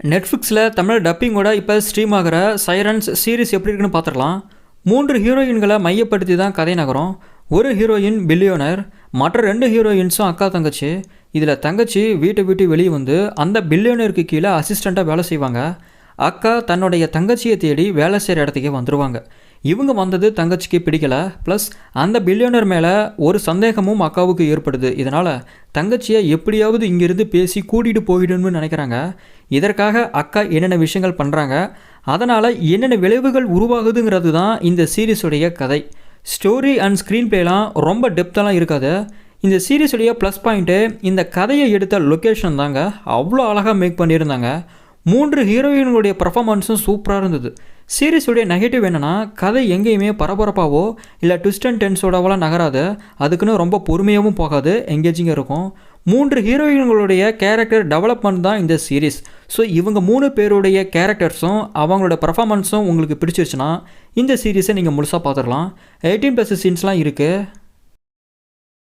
நெட்ஃப்ளிக்ஸில் தமிழ் டப்பிங்கோட இப்போ ஸ்ட்ரீம் ஆகிற சைரன்ஸ் சீரிஸ் எப்படி இருக்குன்னு பார்த்துடலாம் மூன்று ஹீரோயின்களை மையப்படுத்தி தான் கதை நகரம். ஒரு ஹீரோயின் பில்லியோனர் மற்ற ரெண்டு ஹீரோயின்ஸும் அக்கா தங்கச்சி. இதில் தங்கச்சி வீட்டை விட்டு வெளியே வந்து அந்த பில்லியோனருக்கு கீழே அசிஸ்டண்ட்டாக வேலை செய்வாங்க. அக்கா தன்னுடைய தங்கச்சியை தேடி வேலை செய்கிற இடத்துக்கே வந்துடுவாங்க இவங்க வந்தது தங்கச்சிக்கு பிடிக்கல. ப்ளஸ் அந்த பில்லியனர் மேலே ஒரு சந்தேகமும் அக்காவுக்கு ஏற்படுது. இதனால் தங்கச்சியை எப்படியாவது இங்கிருந்து பேசி கூட்டிகிட்டு போயிடணும்னு நினைக்கிறாங்க. இதற்காக அக்கா என்னென்ன விஷயங்கள் பண்ணுறாங்க அதனால் என்னென்ன விளைவுகள் உருவாகுதுங்கிறது தான் இந்த சீரீஸுடைய கதை. ஸ்டோரி அண்ட் ஸ்க்ரீன் பிளேலாம் ரொம்ப டெப்த்தெல்லாம் இருக்காது. இந்த சீரீஸுடைய ப்ளஸ் பாயிண்ட்டு இந்த கதையை எடுத்த லொக்கேஷன் தாங்க அவ்வளோ அழகாக மேக் பண்ணியிருந்தாங்க. மூன்று ஹீரோயின்களுடைய பர்ஃபாமன்ஸும் சூப்பராக இருந்தது. சீரீஸுடைய நெகட்டிவ் என்னென்னா கதை எங்கேயுமே பரபரப்பாவோ இல்லை ட்விஸ்ட் அண்ட் டென்ஸோடவெல்லாம் நகராது. அதுக்குன்னு ரொம்ப பொறுமையாகவும் போகாது எங்கேஜிங்காக இருக்கும். மூன்று ஹீரோயின்களுடைய கேரக்டர் டெவலப்மெண்ட் தான் இந்த சீரீஸ் ஸோ இவங்க மூணு பேருடைய கேரக்டர்ஸும் அவங்களோட பர்ஃபாமன்ஸும் உங்களுக்கு பிடிச்சிருச்சுன்னா இந்த சீரீஸை நீங்கள் முழுசாக பார்த்துடலாம். எயிட்டீன் ப்ளஸ் சீன்ஸ்லாம் இருக்குது